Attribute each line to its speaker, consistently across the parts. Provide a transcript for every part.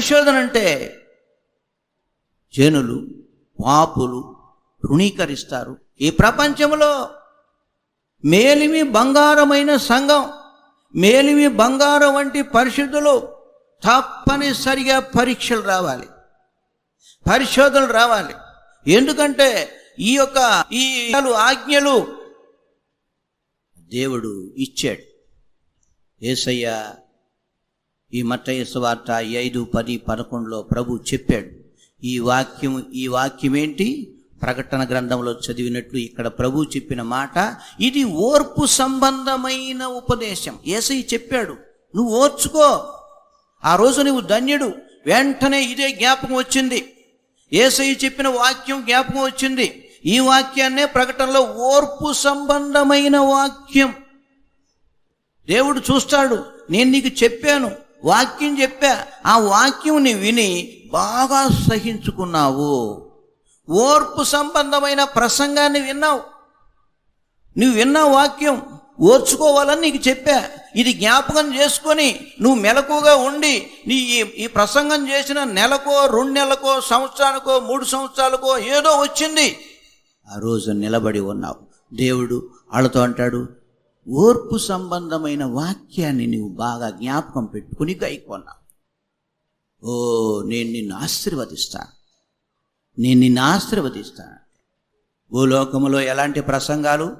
Speaker 1: పరిశోధన అంటే జనులు పాపులు ఋణీకరిస్తారు ఈ ప్రపంచంలో మేలిమి బంగారమైన సంఘం మేలిమి బంగారం వంటి పరిశుద్ధులు తప్పనిసరిగా పరీక్షలు రావాలి. పరిశోధనలు రావాలి. ఎందుకంటే ఈ యొక్క ఈ ఆజ్ఞలు దేవుడు ఇచ్చాడు. ఏసయ్య ఈ మత్తయ్య వార్త ఐదు పది పదకొండులో ప్రభు చెప్పాడు. ఈ వాక్యం ఈ వాక్యం ఏంటి ప్రకటన గ్రంథంలో చదివినట్లు ఇక్కడ ప్రభు చెప్పిన మాట ఇది ఓర్పు సంబంధమైన ఉపదేశం. ఏసై చెప్పాడు నువ్వు ఓర్చుకో. ఆ రోజు నువ్వు ధన్యుడు. వెంటనే ఇదే జ్ఞాపకం వచ్చింది. ఏసై చెప్పిన వాక్యం జ్ఞాపకం వచ్చింది. ఈ వాక్యాన్నే ప్రకటనలో ఓర్పు సంబంధమైన వాక్యం. దేవుడు చూస్తాడు నేను నీకు చెప్పాను. వాక్యం చెప్పా ఆ వాక్యంని విని బాగా సహించుకున్నావు. ఓర్పు సంబంధమైన ప్రసంగాన్ని విన్నావు. నువ్వు విన్న వాక్యం ఓర్చుకోవాలని నీకు చెప్పా. ఇది జ్ఞాపకం చేసుకొని నువ్వు మెలకుగా ఉండి నీ ఈ- ఈ ప్రసంగం చేసిన నెలకో రెండు నెలలకో సంవత్సరానికో మూడు సంవత్సరాలకో ఏదో వచ్చింది. ఆ రోజు నిలబడి ఉన్నావు. దేవుడు వాళ్ళతో అంటాడు ఓర్పు సంబంధమైన వాక్యాన్ని నువ్వు బాగా జ్ఞాపకం పెట్టుకుని గైకొన్నావు ఓ నేను నిన్ను ఆశీర్వదిస్తాను నేను నిన్ను ఆశీర్వదిస్తాను ఓ లోకములో ఎలాంటి ప్రసంగాలు?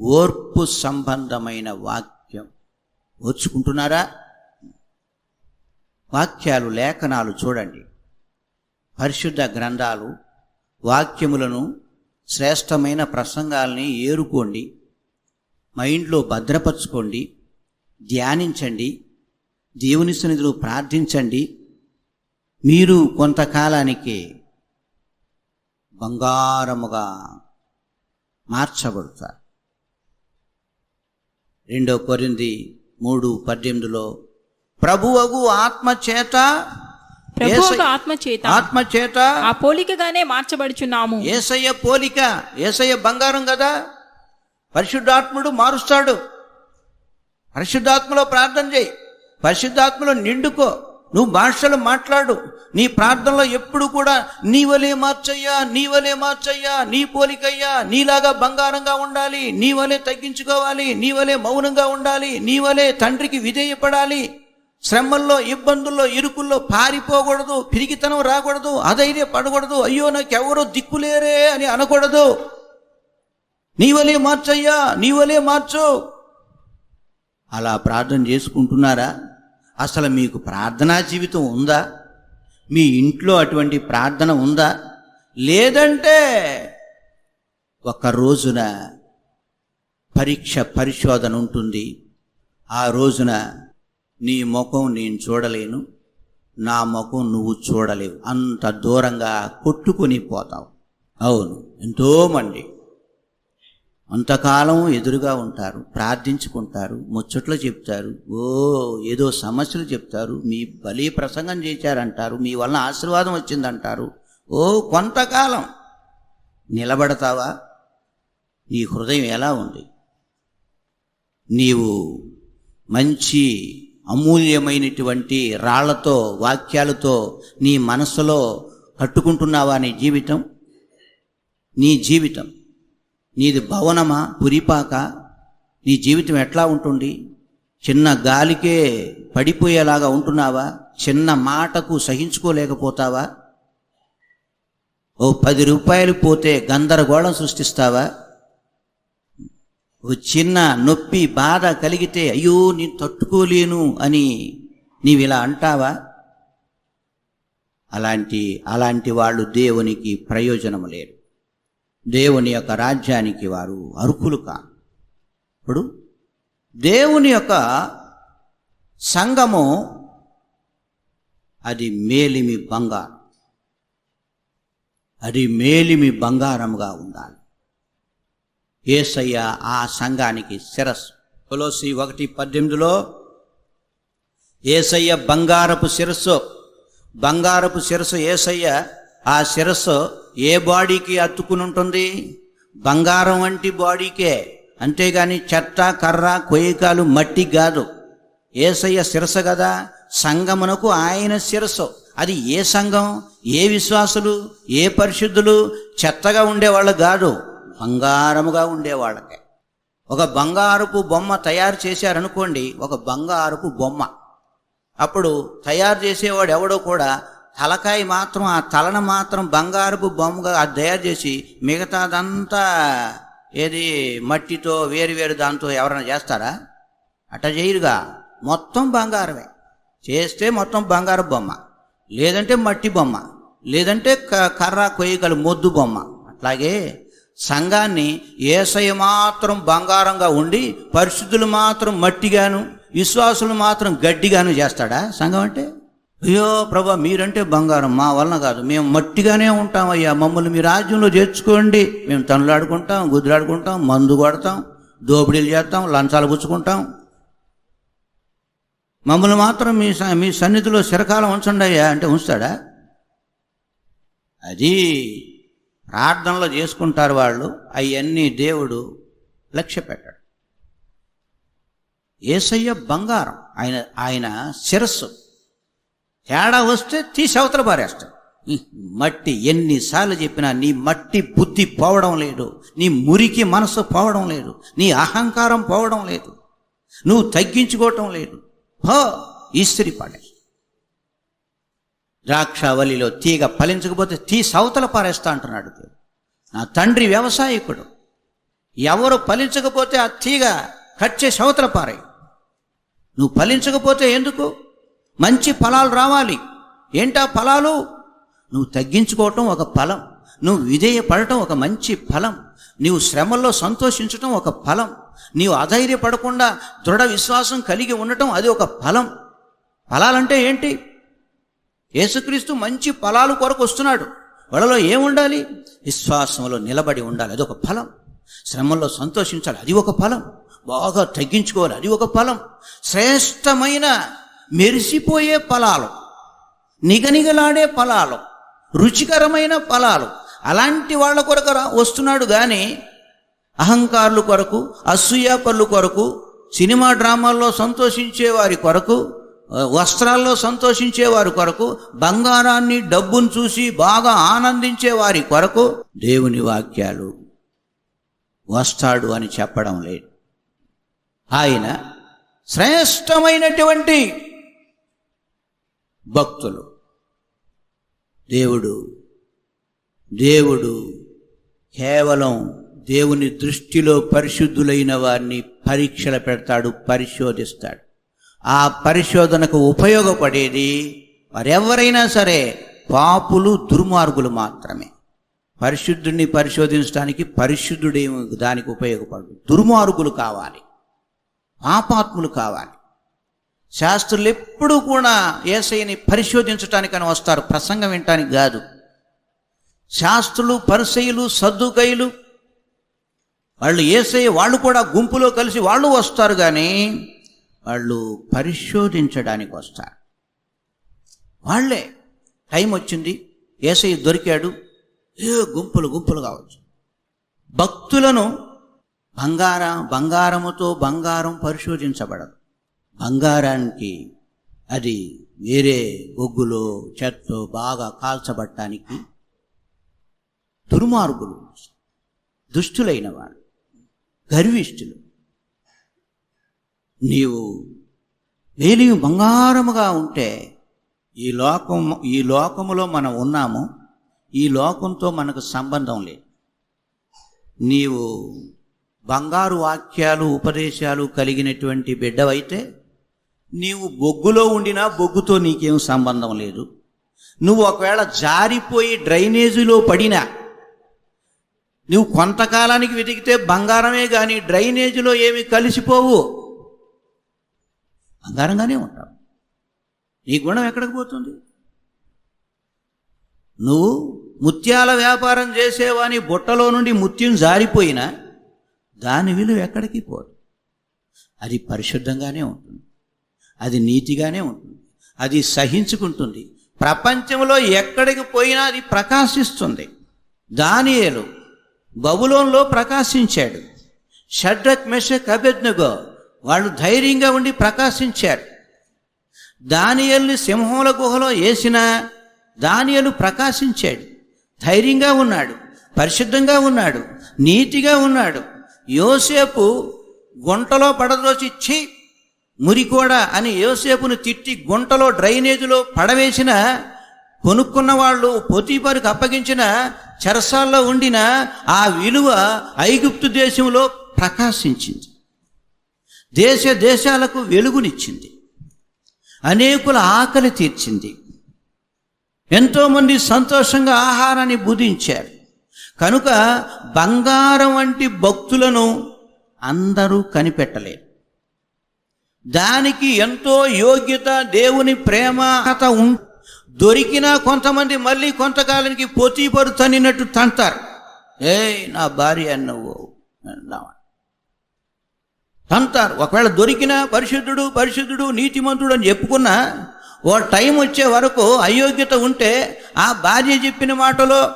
Speaker 1: ఓర్పు సంబంధమైన వాక్యం. ఓర్చుకుంటున్నారా? వాక్యాలు లేఖనాలు చూడండి. పరిశుద్ధ గ్రంథాలు వాక్యములను శ్రేష్టమైన ప్రసంగాల్ని ఏరుకోండి మైండ్లో భద్రపరచుకోండి ధ్యానించండి దేవుని సన్నిధిలో ప్రార్థించండి. మీరు కొంతకాలానికి బంగారముగా మార్చబడతారు. రెండో కొరింది మూడు పద్దెనిమిదిలో ప్రభువగు ఆత్మ చేత
Speaker 2: ప్రభు
Speaker 1: ఏసై-
Speaker 2: ఆత్మ చేత
Speaker 1: ఆత్మ చేత
Speaker 2: ఆ పోలికగానే మార్చబడుచున్నాము.
Speaker 1: ఏసయ్య పోలిక ఏసయ్య బంగారం కదా? పరిశుద్ధాత్ముడు మారుస్తాడు. పరిశుద్ధాత్మలో ప్రార్థన చేయి. పరిశుద్ధాత్మలో నిండుకో. నువ్వు భాషలు మాట్లాడు. నీ ప్రార్థనలో ఎప్పుడు కూడా నీ వలే మార్చయ్యా నీ వలే మార్చయ్యా నీ పోలికయ్యా నీలాగా బంగారంగా ఉండాలి నీ వలే తగ్గించుకోవాలి నీ వలే మౌనంగా ఉండాలి నీ వలే తండ్రికి విధేయపడాలి. శ్రమల్లో ఇబ్బందుల్లో ఇరుకుల్లో పారిపోకూడదు పిరిగితనం రాకూడదు అధైర్య పడకూడదు అయ్యో నాకెవరో దిక్కులేరే అని అనకూడదు. నీవలే మార్చయ్యా నీవలే మార్చు. అలా ప్రార్థన చేసుకుంటున్నారా? అసలు మీకు ప్రార్థనా జీవితం ఉందా? మీ ఇంట్లో అటువంటి ప్రార్థన ఉందా? లేదంటే ఒక రోజున పరీక్ష పరిశోధన ఉంటుంది. ఆ రోజున నీ ముఖం నేను చూడలేను నా ముఖం నువ్వు చూడలేవు. అంత దూరంగా కొట్టుకొని పోతావు. అవును ఎంతోమంది అంతకాలం ఎదురుగా ఉంటారు ప్రార్థించుకుంటారు ముచ్చట్లు చెప్తారు ఓ ఏదో సమస్యలు చెప్తారు మీ బలి ప్రసంగం చేశారంటారు మీ వలన ఆశీర్వాదం వచ్చిందంటారు. ఓ కొంతకాలం నిలబడతావా? నీ హృదయం ఎలా ఉంది? నీవు మంచి అమూల్యమైనటువంటి రాళ్ళతో వాక్యాలతో నీ మనసులో కట్టుకుంటున్నావా నీ జీవితం? నీ జీవితం నీది భవనమా? పురిపాక? నీ జీవితం ఎట్లా ఉంటుంది? చిన్న గాలికే పడిపోయేలాగా ఉంటున్నావా? చిన్న మాటకు సహించుకోలేకపోతావా? ఓ పది రూపాయలు పోతే గందరగోళం సృష్టిస్తావా? ఓ చిన్న నొప్పి బాధ కలిగితే అయ్యో నేను తట్టుకోలేను అని నీవు ఇలా అంటావా? అలాంటి అలాంటి వాళ్ళు దేవునికి ప్రయోజనం లేరు. దేవుని యొక్క రాజ్యానికి వారు అర్హులు కా ఇప్పుడు దేవుని యొక్క సంఘము అది మేలిమి బంగారం. అది మేలిమి బంగారముగా ఉండాలి. ఏసయ్య ఆ సంఘానికి శిరస్సు. కొలోసి ఒకటి పద్దెనిమిదిలో ఏసయ్య బంగారపు శిరస్సు. బంగారపు శిరస్సు ఏసయ్య ఆ శిరస్సు ఏ బాడీకి అత్తుకుని ఉంటుంది బంగారం వంటి బాడీకే. అంతేగాని చెత్త కర్ర కొయ్యకాలు మట్టి కాదు. ఏసయ్య శిరస్సు కదా సంఘమునకు ఆయన శిరస్సు. అది ఏ సంఘం? ఏ విశ్వాసులు? ఏ పరిశుద్ధులు? చెత్తగా ఉండేవాళ్ళు కాదు. బంగారముగా ఉండేవాళ్ళకే ఒక బంగారపు బొమ్మ తయారు చేశారనుకోండి ఒక బంగారపు బొమ్మ. అప్పుడు తయారు చేసేవాడు ఎవడో కూడా తలకాయ మాత్రం ఆ తలను మాత్రం బంగారపు బొమ్మగా అది తయారు చేసి మిగతాదంతా ఏది మట్టితో వేరు వేరు దాంతో ఎవరైనా చేస్తారా? అట్ట చేయరుగా. మొత్తం బంగారమే. చేస్తే మొత్తం బంగారు బొమ్మ. లేదంటే మట్టి బొమ్మ. లేదంటే క- కర్ర కొయ్యగల మొద్దు బొమ్మ. అట్లాగే సంఘాన్ని ఏసయ మాత్రం బంగారంగా ఉండి పరిశుద్ధులు మాత్రం మట్టిగాను విశ్వాసులు మాత్రం గడ్డిగాను చేస్తాడా సంఘం అంటే? అయ్యో ప్రభా మీరంటే బంగారం మా వలన కాదు. మేము మట్టిగానే ఉంటాం అయ్యా మమ్మల్ని మీ రాజ్యంలో చేర్చుకోండి. మేము తనులాడుకుంటాం గుద్దులాడుకుంటాం మందు కొడతాం దోపిడీలు చేస్తాం లంచాలు పుచ్చుకుంటాం. మమ్మల్ని మాత్రం మీ స- మీ సన్నిధిలో చిరకాలం ఉంచండి అయ్యా అంటే ఉంచుతాడా? అది ప్రార్థనలో చేసుకుంటారు వాళ్ళు అవన్నీ దేవుడు లక్ష్య పెట్టాడు ఏసయ్య బంగారం ఆయన ఆయన శిరస్సు. తేడా వస్తే తీసి అవతల పారేస్తాడు. మట్టి ఎన్నిసార్లు చెప్పినా నీ మట్టి బుద్ధి పోవడం లేదు నీ మురికి మనసు పోవడం లేదు నీ అహంకారం పోవడం లేదు నువ్వు తగ్గించుకోవటం లేదు. హో ఈస్త్రీ పడే. ద్రాక్షావళిలో తీగ ఫలించకపోతే తీ సవతల పారేస్తా అంటున్నాడు నా తండ్రి వ్యవసాయకుడు. ఎవరు ఫలించకపోతే ఆ తీగ కట్ చేసి అవతల పారాయి. నువ్వు ఫలించకపోతే ఎందుకు? మంచి ఫలాలు రావాలి. ఏంటా ఫలాలు? నువ్వు తగ్గించుకోవటం ఒక ఫలం. నువ్వు విధేయపడటం ఒక మంచి ఫలం. నీవు శ్రమల్లో సంతోషించటం ఒక ఫలం. నీవు అధైర్యపడకుండా దృఢ విశ్వాసం కలిగి ఉండటం అది ఒక ఫలం. ఫలాలంటే ఏంటి? యేసుక్రీస్తు మంచి ఫలాలు కొరకు వస్తున్నాడు. వాళ్ళలో ఏముండాలి? విశ్వాసంలో నిలబడి ఉండాలి. అది ఒక ఫలం. శ్రమంలో సంతోషించాలి. అది ఒక ఫలం. బాగా తగ్గించుకోవాలి. అది ఒక ఫలం. శ్రేష్టమైన మెరిసిపోయే ఫలాలు. నిగనిగలాడే ఫలాలు. రుచికరమైన ఫలాలు. అలాంటి వాళ్ళ కొరకు వస్తున్నాడు కానీ అహంకారుల కొరకు అసూయాపరుల కొరకు సినిమా డ్రామాల్లో సంతోషించే వారి కొరకు వస్త్రాల్లో సంతోషించే వారి కొరకు బంగారాన్ని డబ్బును చూసి బాగా ఆనందించే వారి కొరకు దేవుని వాక్యాలు. వస్తాడు అని చెప్పడం లేదు. ఆయన శ్రేష్టమైనటువంటి భక్తులు. దేవుడు దేవుడు కేవలం దేవుని దృష్టిలో పరిశుద్ధులైన వారిని పరీక్షలు పెడతాడు పరిశోధిస్తాడు. ఆ పరిశోధనకు ఉపయోగపడేది మరెవరైనా సరే పాపులు దుర్మార్గులు మాత్రమే. పరిశుద్ధుడిని పరిశోధించడానికి పరిశుద్ధుడేమి దానికి ఉపయోగపడు దుర్మార్గులు కావాలి. పాపాత్ములు కావాలి. శాస్త్రులు ఎప్పుడూ కూడా ఏసైని పరిశోధించటానికని వస్తారు. ప్రసంగం వినటానికి కాదు. శాస్త్రులు పరిసయులు సద్దుకైలు వాళ్ళు ఏసై వాళ్ళు కూడా గుంపులో కలిసి వాళ్ళు వస్తారు కానీ వాళ్ళు పరిశోధించడానికి వస్తారు. వాళ్ళే టైం వచ్చింది ఏసై దొరికాడు ఏ గుంపులు గుంపులు కావచ్చు. భక్తులను బంగార బంగారముతో బంగారం పరిశోధించబడదు. బంగారానికి అది వేరే బొగ్గులో చెత్తో బాగా కాల్చబడటానికి దుర్మార్గులు దుష్టులైన వాడు గర్విష్ఠులు. నీవు వేలియు బంగారముగా ఉంటే ఈ లోకం ఈ లోకములో మనం ఉన్నాము ఈ లోకంతో మనకు సంబంధం లేదు. నీవు బంగారు వాక్యాలు ఉపదేశాలు కలిగినటువంటి బిడ్డవైతే నీవు బొగ్గులో ఉండినా బొగ్గుతో నీకేం సంబంధం లేదు. నువ్వు ఒకవేళ జారిపోయి డ్రైనేజీలో పడినా నువ్వు కొంతకాలానికి వెతికితే బంగారమే కానీ డ్రైనేజీలో ఏమి కలిసిపోవు. బంగారంగానే ఉంటావు నీ గుణం ఎక్కడికి పోతుంది? నువ్వు ముత్యాల వ్యాపారం చేసేవాని బుట్టలో నుండి ముత్యం జారిపోయినా దాని విలువ ఎక్కడికి పోదు? అది పరిశుద్ధంగానే ఉంటుంది. అది నీతిగానే ఉంటుంది. అది సహించుకుంటుంది. ప్రపంచంలో ఎక్కడికి పోయినా అది ప్రకాశిస్తుంది. దానియేలు బబులోన్లో ప్రకాశించాడు. షడ్రక్ మెషక్ అభెజ్ఞగో వాళ్ళు ధైర్యంగా ఉండి ప్రకాశించారు. దానియల్ని సింహముల గుహలో వేసిన దానియలు ప్రకాశించాడు. ధైర్యంగా ఉన్నాడు పరిశుద్ధంగా ఉన్నాడు నీతిగా ఉన్నాడు. యోసేపు గుంటలో పడదోచి ఛీ మురికోడా అని యోసేపును తిట్టి గుంటలో డ్రైనేజీలో పడవేసిన కొనుక్కున్న వాళ్ళు పొతీపరికి అప్పగించిన చెరసాల్లో ఉండిన ఆ విలువ ఐగుప్తు దేశంలో ప్రకాశించింది. దేశ దేశాలకు వెలుగునిచ్చింది. అనేకుల ఆకలి తీర్చింది. ఎంతోమంది సంతోషంగా ఆహారాన్ని బుధించారు. కనుక బంగారం వంటి భక్తులను అందరూ కనిపెట్టలేరు. దానికి ఎంతో యోగ్యత దేవుని ప్రేమ కథ దొరికినా కొంతమంది మళ్ళీ కొంతకాలానికి పొతీపరు తన్నినట్టు తంటారు. ఏయ్ నా భార్య అన్నవు. అన్నావా? తంతారు ఒకవేళ దొరికినా పరిశుద్ధుడు పరిశుద్ధుడు నీతిమంతుడు అని చెప్పుకున్నా ఓ టైం వచ్చే వరకు అయోగ్యత ఉంటే ఆ భార్య చెప్పిన మాటలో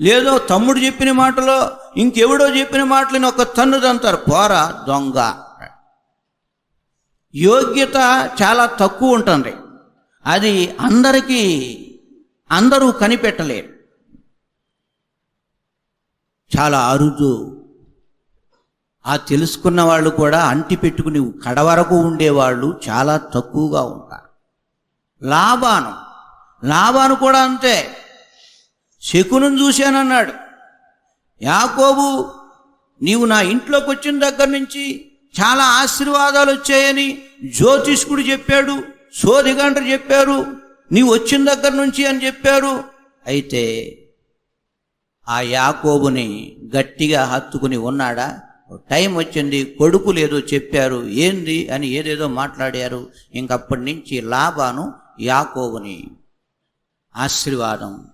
Speaker 1: లేదో తమ్ముడు చెప్పిన మాటలో ఇంకెవడో చెప్పిన మాటలని ఒక తన్ను తంతారు పోరా దొంగ. యోగ్యత చాలా తక్కువ ఉంటుంది. అది అందరికీ అందరూ కనిపెట్టలేరు. చాలా అరుదు ఆ తెలుసుకున్న వాళ్ళు కూడా అంటి పెట్టుకుని కడ వరకు ఉండేవాళ్ళు చాలా తక్కువగా ఉంటారు. లాభాను. లాభాను కూడా అంతే. శకునం చూశానన్నాడు. యాకోబు నీవు నా ఇంట్లోకి వచ్చిన దగ్గర నుంచి చాలా ఆశీర్వాదాలు వచ్చాయని జ్యోతిష్కుడు చెప్పాడు సోదిగంట చెప్పారు నీవు వచ్చిన దగ్గర నుంచి అని చెప్పారు. అయితే ఆ యాకోబుని గట్టిగా హత్తుకుని ఉన్నాడా? టైం వచ్చింది కొడుకులు ఏదో చెప్పారు ఏంది అని ఏదేదో మాట్లాడారు ఇంకప్పటి నుంచి లాభాను యాకోబుని ఆశీర్వాదం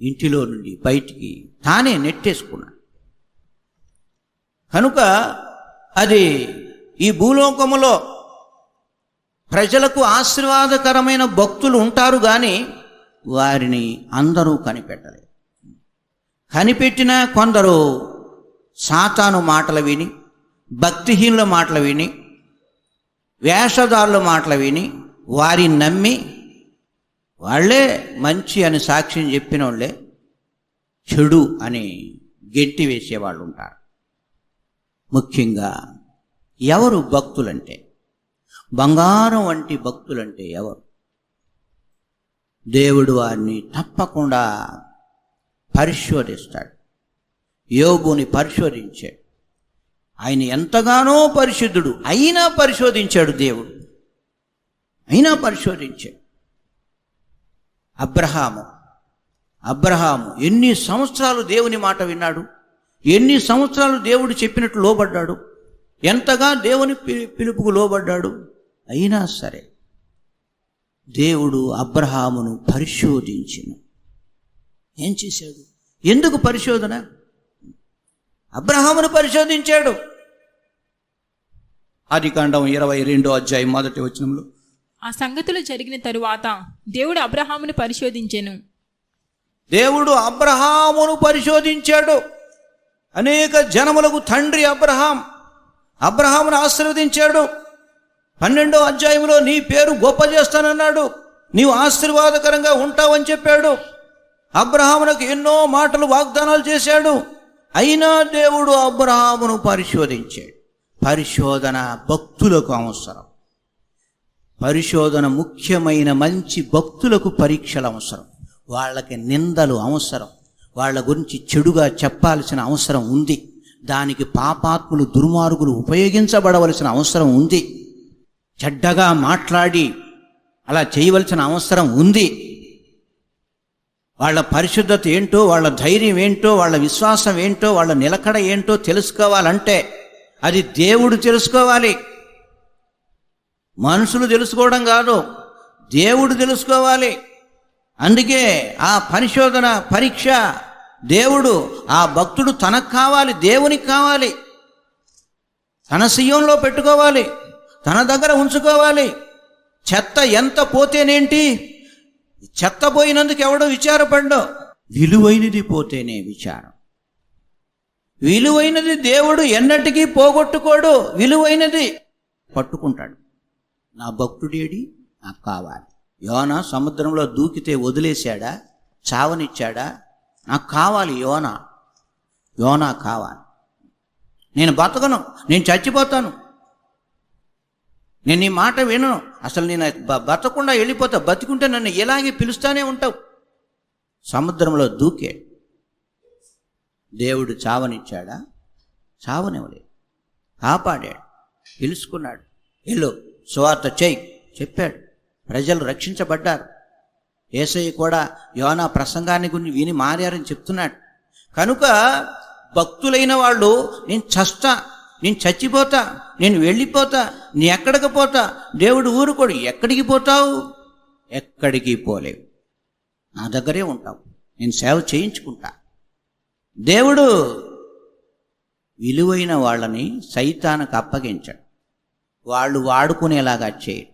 Speaker 1: ఇంటిలో నుండి బయటికి తానే నెట్టేసుకున్నాడు. కనుక అది ఈ భూలోకములో ప్రజలకు ఆశీర్వాదకరమైన భక్తులు ఉంటారు కానీ వారిని అందరూ కనిపెట్టలేదు. కనిపెట్టిన కొందరు సాతాను మాటలు విని భక్తిహీనుల మాటలు విని వేషధారుల మాటలు విని వారిని నమ్మి వాళ్ళే మంచి అని సాక్ష్యం చెప్పిన వాళ్ళే చెడు అని గెంటి వేసేవాళ్ళు ఉంటారు ముఖ్యంగా ఎవరు భక్తులంటే బంగారం వంటి భక్తులంటే ఎవరు? దేవుడు వారిని తప్పకుండా పరిశోధిస్తాడు. యోబుని పరిశోధించాడు. ఆయన ఎంతగానో పరిశుద్ధుడు అయినా పరిశోధించాడు దేవుడు. అయినా పరిశోధించాడు. అబ్రహాము అబ్రహాము ఎన్ని సంవత్సరాలు దేవుని మాట విన్నాడు? ఎన్ని సంవత్సరాలు దేవుడు చెప్పినట్టు లోబడ్డాడు? ఎంతగా దేవుని పి- పిలుపుకు లోబడ్డాడు? అయినా సరే దేవుడు అబ్రహామును పరిశోధించిన. ఏం చేశాడు? ఎందుకు పరిశోధన? అబ్రహామును పరిశోధించాడు. ఆది కాండం ఇరవై రెండో అధ్యాయం మొదటి వచనంలో.
Speaker 2: ఆ సంగతులు జరిగిన తరువాత దేవుడు అబ్రహామును పరిశోధించెను.
Speaker 1: దేవుడు అబ్రహామును పరిశోధించాడు. అనేక జనములకు తండ్రి అబ్రహాం. అబ్రహామును ఆశీర్వదించాడు. పన్నెండో అధ్యాయంలో నీ పేరు గొప్ప చేస్తానన్నాడు. నీవు ఆశీర్వాదకరంగా ఉంటావని చెప్పాడు. అబ్రహామునకు ఎన్నో మాటలు వాగ్దానాలు చేశాడు. అయినా దేవుడు అబ్రహామును పరిశోధించాడు. పరిశోధన భక్తులకు అవసరం. పరిశోధన ముఖ్యమైన మంచి భక్తులకు పరీక్షలు అవసరం. వాళ్ళకి నిందలు అవసరం. వాళ్ళ గురించి చెడుగా చెప్పాల్సిన అవసరం ఉంది. దానికి పాపాత్ములు దుర్మార్గులు ఉపయోగించబడవలసిన అవసరం ఉంది. చెడ్డగా మాట్లాడి అలా చేయవలసిన అవసరం ఉంది. వాళ్ళ పరిశుద్ధత ఏంటో వాళ్ళ ధైర్యం ఏంటో వాళ్ళ విశ్వాసం ఏంటో వాళ్ళ నిలకడ ఏంటో తెలుసుకోవాలంటే అది దేవుడు తెలుసుకోవాలి. మనుషులు తెలుసుకోవడం కాదు దేవుడు తెలుసుకోవాలి. అందుకే ఆ పరిశోధన పరీక్ష దేవుడు ఆ భక్తుడు తనకు కావాలి దేవునికి కావాలి. తన సీయంలో పెట్టుకోవాలి తన దగ్గర ఉంచుకోవాలి. చెత్త ఎంత పోతేనేంటి? చెత్త పోయినందుకు ఎవడో విచారపడ్డో? విలువైనది పోతేనే విచారం. విలువైనది దేవుడు ఎన్నటికీ పోగొట్టుకోడు విలువైనది పట్టుకుంటాడు. నా భక్తుడేడి నాకు కావాలి. యోన సముద్రంలో దూకితే వదిలేశాడా? చావనిచ్చాడా? నాకు కావాలి యోన. యోనా కావాలి. నేను బతకను నేను చచ్చిపోతాను. నేను నీ మాట వినను. అసలు నేను బ- వెళ్ళిపోతా. బతికుంటే నన్ను ఇలాగే పిలుస్తానే ఉంటావు. సముద్రంలో దూకే. దేవుడు చావనిచ్చాడా? చావనివ్వలేదు. కాపాడాడు. పిలుచుకున్నాడు. వెళ్ళు సువార్త చేయి చెప్పాడు. ప్రజలు రక్షించబడ్డారు. ఏసయ్య కూడా యోనా ప్రసంగాన్ని గురించి విని మారారని చెప్తున్నాడు. కనుక భక్తులైన వాళ్ళు నేను చస్తా. నేను చచ్చిపోతా నేను వెళ్ళిపోతా నీ ఎక్కడికి పోతా? దేవుడు ఊరుకోడు. ఎక్కడికి పోతావు? ఎక్కడికి పోలేవు. నా దగ్గరే ఉంటావు. నేను సేవ చేయించుకుంటా. దేవుడు విలువైన వాళ్ళని సైతానికి అప్పగించాడు. వాళ్ళు వాడుకునేలాగా చేయడు.